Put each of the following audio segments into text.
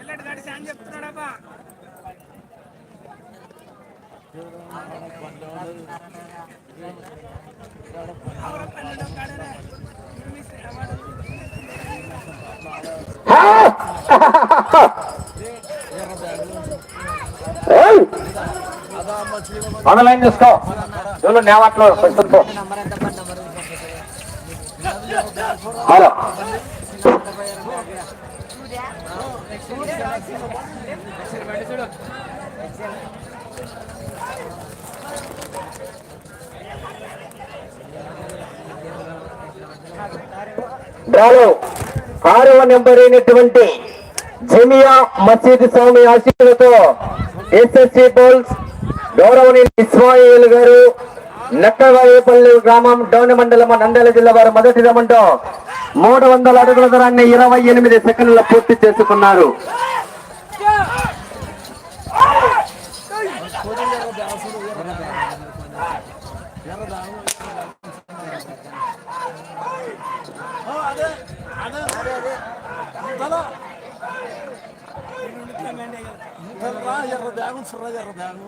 ఎల్లటి గడి అని చెప్తున్నాడబ్బా ఆన్లైన్ చూసుకో. చూడు నేవాట్లో పెట్టుకో హలో డ్రాలో ఆరవ నెంబర్ అయినటువంటి జమియా మసీద్ స్వామి ఆశీర్వతో ఎస్ఎస్సి బౌల్స్ గౌరవనీయులు ఇస్మాయిల్ గారు నక్కవాయిపల్లి గ్రామం డౌని మండలం నంద్యాల జిల్లా వారు మొదటి రమంలో మూడు వందల అడుగుల దూరాన్ని ఇరవై ఎనిమిది సెకండ్ల పూర్తి చేసుకున్నారు. ఎర్ర బ్యాగు ఎర్ర బ్యాగు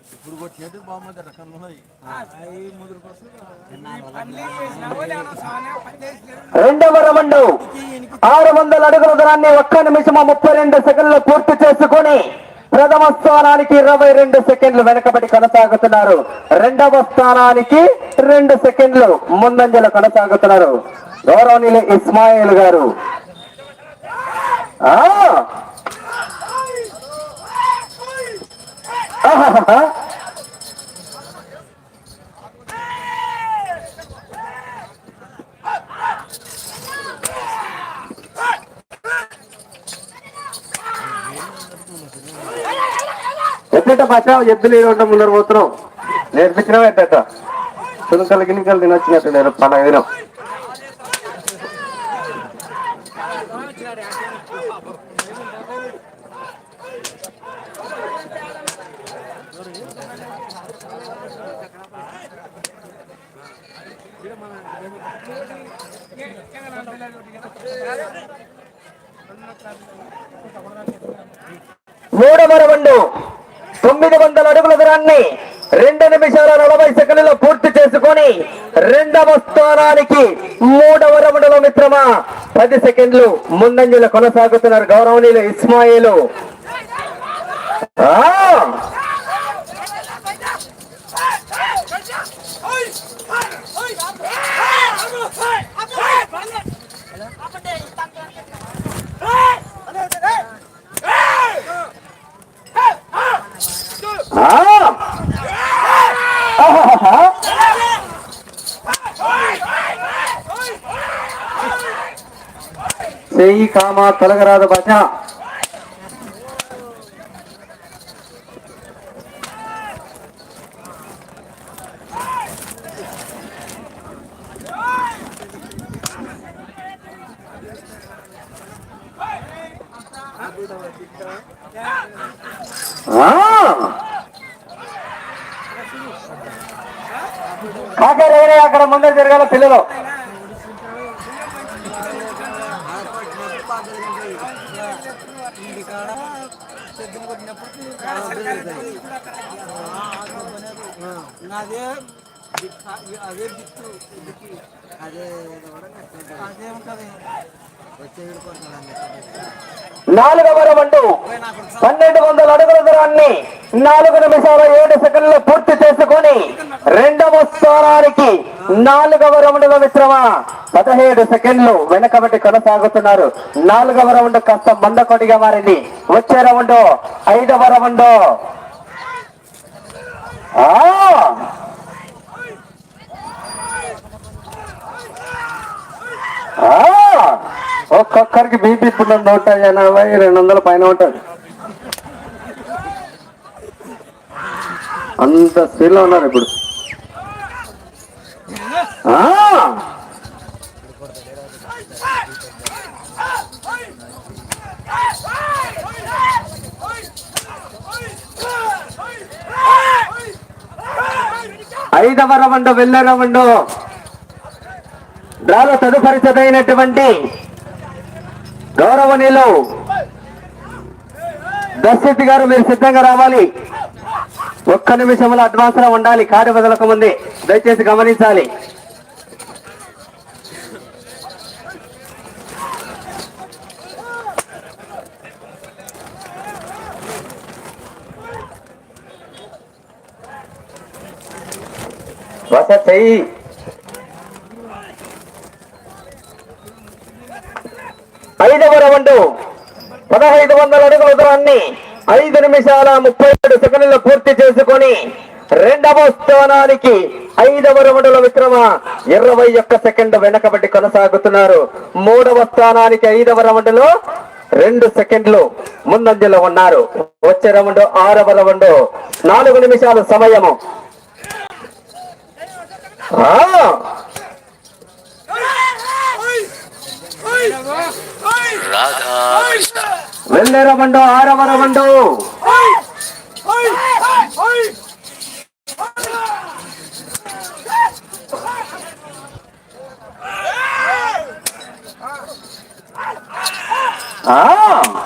కూడా. ఇప్పుడు బాగుంది రకాలు రెండవ రౌండ్. ఆరు వందల అడుగుల దూరాన్ని ఒక్క నిమిషము ముప్పై రెండు సెకండ్లు పూర్తి చేసుకొని ప్రథమ స్థానానికి ఇరవై రెండు సెకండ్లు వెనకబడి కొనసాగుతున్నారు. రెండవ స్థానానికి రెండు సెకండ్లు ముందంజలు కొనసాగుతున్నారు. గౌరవనీయులు ఇస్మాయిల్ గారు ఆ! ఆహాహా. ఎట్ట పచ్చ ఎద్దులు ఏడు ముందర పోతున్నాం. నేర్పించినావు ఎట్ట తునుకలు గినుకలు తినొచ్చినట్టు నేను పండగ దినం మూడవ రౌండ్ తొమ్మిది వందల అడుగుల దూరాన్ని రెండు నిమిషాల నలభై సెకండ్లలో పూర్తి చేసుకొని రెండవ స్థానానికి మూడవ రౌండ్లో మిత్రమా పది సెకండ్లు ముందంజలు కొనసాగుతున్నారు గౌరవనీయులు ఇస్మాయిలు ఆ! ఆ! చేయి కామా తొలగరాదు భాష అక్కడ అక్కడ ముందర జరగాల పిల్లలు. నాదే అదే దిక్కు ఇదికి అదే అదే ఉంటుంది నాలుగవ రౌండ్ పన్నెండు వందల అడుగుల దూరాన్ని నాలుగు నిమిషాల ఏడు సెకండ్లు పూర్తి చేసుకొని రెండవ స్థానానికి నాలుగవ రౌండ్ మిశ్రమ పదహేడు సెకండ్లు వెనకబడి కొనసాగుతున్నారు. నాలుగవ రౌండ్ కాస్త మందకొడిగా మారింది. వచ్చే రౌండ్ ఐదవ రౌండ్. ఒక్కొక్కరికి బీపీ ఇప్పుడు నూట ఎనభై రెండు వందల పైన ఉంటుంది. అంత స్పీడ్లో ఉన్నారు ఇప్పుడు. ఆ, ఐదవ రౌండ్ వెళ్ళే రౌండ్. డ్రాలో తదుపరిచదైనటువంటి గౌరవనీయులు దశరథి గారు మీరు సిద్ధంగా రావాలి. ఒక్క నిమిషంలో అడ్వాన్స్లో ఉండాలి. కార్యవదలకు ముందే దయచేసి గమనించాలి. వస ఐదవ రౌండ్. పదహైదు వందల అడుగుల దూరాన్ని ఐదు నిమిషాల ముప్పై ఏడు సెకండ్లు పూర్తి చేసుకొని రెండవ స్థానానికి ఐదవ రౌండ్ల విక్రమ ఇరవై ఒక్క సెకండ్ వెనకబడి కొనసాగుతున్నారు. మూడవ స్థానానికి ఐదవ రౌండ్లో రెండు సెకండ్లు ముందంజలో ఉన్నారు. వచ్చే రౌండ్ ఆరవ రౌండ్. నాలుగు నిమిషాల సమయము. ఆ. వెళ్ళే రవండు ఆరవ రవండు ఆ.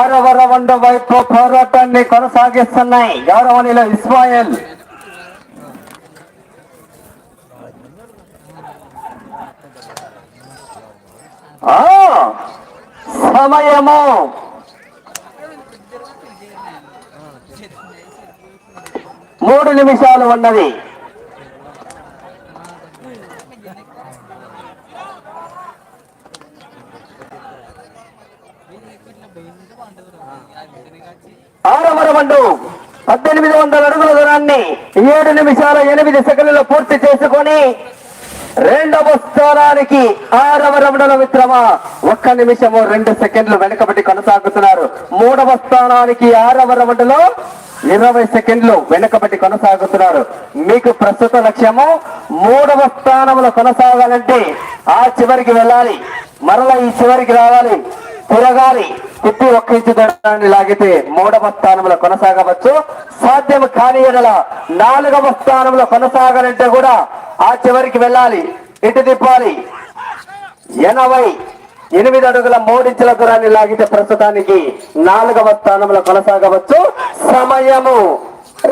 ఆరవ రౌండ్ వైపు పోరాటాన్ని కొనసాగిస్తున్నాయి. గౌరవనీయులు ఇస్మాయిల్. ఆ సమయము. మూడు నిమిషాలు ఉన్నది. ఆరవ పద్దెనిమిది వందల అడుగుల దూరాన్ని ఏడు నిమిషాల ఎనిమిది సెకండ్లలో పూర్తి చేసుకొని రెండవ స్థానానికి ఆరవ రమణల మిత్రమ ఒక్క నిమిషము రెండు సెకండ్లు వెనకబడి కొనసాగుతున్నారు. మూడవ స్థానానికి ఆరవ రౌండ్లో ఇరవై సెకండ్లు వెనకబడి కొనసాగుతున్నారు. మీకు ప్రస్తుత లక్ష్యము మూడవ స్థానంలో కొనసాగాలంటే ఆ చివరికి వెళ్ళాలి. మరలా ఈ చివరికి రావాలి. తిరగాలి తిప్పి ఒక్క ఇంచు దూరాన్ని లాగితే మూడవ స్థానంలో కొనసాగవచ్చు. సాధ్యం కాని ఎడల నాలుగవ స్థానంలో కొనసాగాలంటే కూడా ఆ చివరికి వెళ్ళాలి. ఇటు తిప్పాలి. ఎనభై ఎనిమిది అడుగుల మూడించుల దూరాన్ని లాగితే ప్రస్తుతానికి నాలుగవ స్థానంలో కొనసాగవచ్చు. సమయము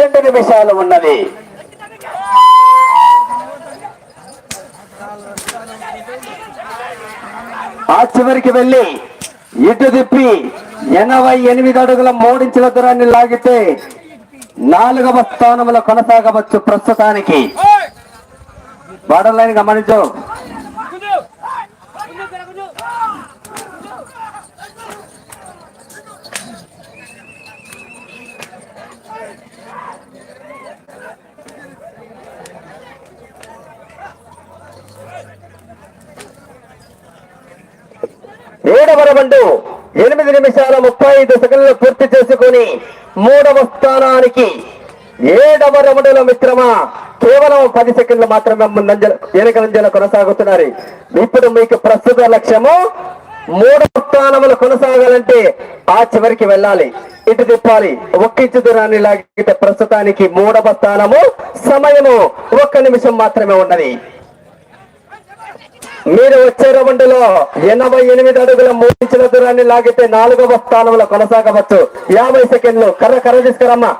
రెండు నిమిషాలు ఉన్నది. ఆ చివరికి వెళ్ళి ఇటు తిప్పి ఎనభై ఎనిమిది అడుగుల మూడించుల దూరాన్ని లాగితే నాలుగవ స్థానంలో కొనసాగవచ్చు ప్రస్తుతానికి. బార్డర్ లైన్ గమనించు. ఏడవ ఎనిమిది నిమిషాల ముప్పై ఐదు సెకండ్లు పూర్తి చేసుకుని మూడవ స్థానానికి ఏడవ రౌండుల మిత్రమా కేవలం పది సెకండ్లు మాత్రమే ముందంజల కొనసాగుతున్నారు. ఇప్పుడు మీకు ప్రస్తుత లక్ష్యము మూడవ స్థానములు కొనసాగాలంటే ఆ చివరికి వెళ్ళాలి. ఇటు తిప్పాలి. ఒక్కించు దూరాన్ని లాగితే ప్రస్తుతానికి మూడవ స్థానము సమయము ఒక్క నిమిషం మాత్రమే ఉన్నది. మీరు వచ్చే రౌండ్లో ఎనభై ఎనిమిది అడుగుల మూడించిన దూరాన్ని లాగితే నాలుగవ స్థానంలో కొనసాగవచ్చు. యాభై సెకండ్లు. కర్ర కర్ర తీసుకురమ్మా.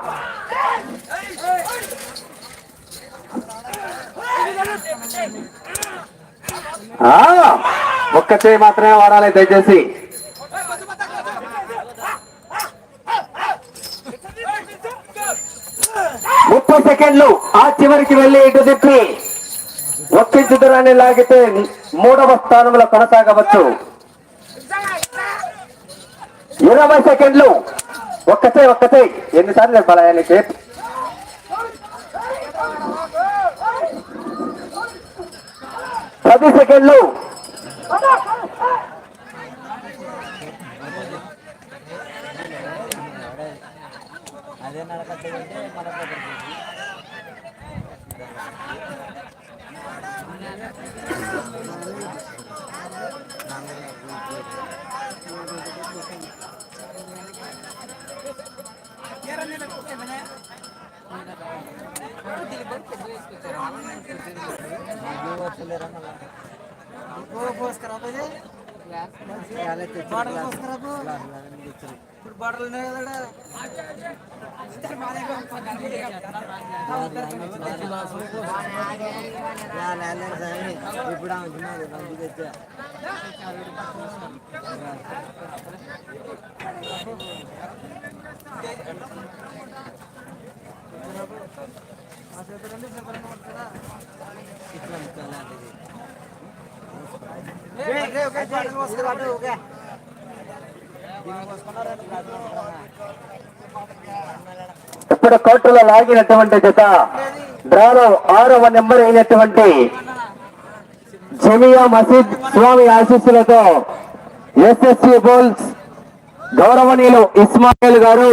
ఒక్క చేయి మాత్రమే వాడాలి దయచేసి. ముప్పై సెకండ్లు. ఆ చివరికి వెళ్ళి ఇటు తిప్పి. ఒక్కించు దూరాన్ని లాగితే మూడవ స్థానంలో కొనసాగవచ్చు. ఇరవై సెకండ్లు. ఒక్కటే ఒక్కతే ఎన్నిసార్లు చెప్పాలయా నీకు పది సెకండ్లు. అదే మన ఇప్పుడు బాటలు ఉన్నాయి కదా ఇప్పుడు ఇప్పుడు కోర్టులో లాగినటువంటి జత. డ్రాలో ఆరవ నెంబర్ అయినటువంటి జమియా మసీద్ స్వామి ఆశీస్సులతో ఎస్ఎస్సి బోల్స్ గౌరవనీయులు ఇస్మాయిల్ గారు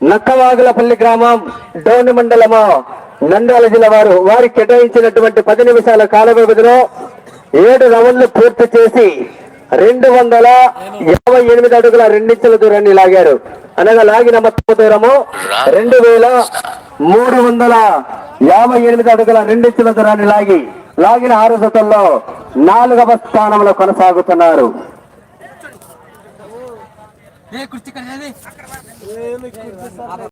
నక్కవాగులపల్లి గ్రామం డోని మండలము నంద్యాల జిల్లా వారు వారి కేటాయించినటువంటి పది నిమిషాల కాల వ్యవధిలో ఏడు రౌండ్లు పూర్తి చేసి రెండు వందల యాభై ఎనిమిది అడుగుల రెండించుల దూరాన్ని లాగారు. అనగా లాగిన మొత్తం దూరము రెండు వేల మూడు వందల యాభై ఎనిమిది అడుగుల రెండించుల దూరాన్ని లాగి లాగిన ఆరు జతల్లో నాలుగవ స్థానంలో కొనసాగుతున్నారు. ఏ కుర్చీ కట్టేది